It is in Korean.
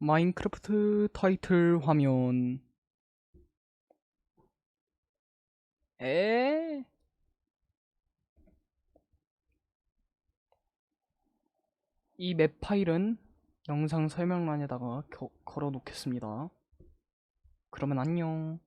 마인크래프트 타이틀 화면 에? 이 맵 파일은 영상 설명란에다가 겨- 걸어 놓겠습니다. 그러면 안녕.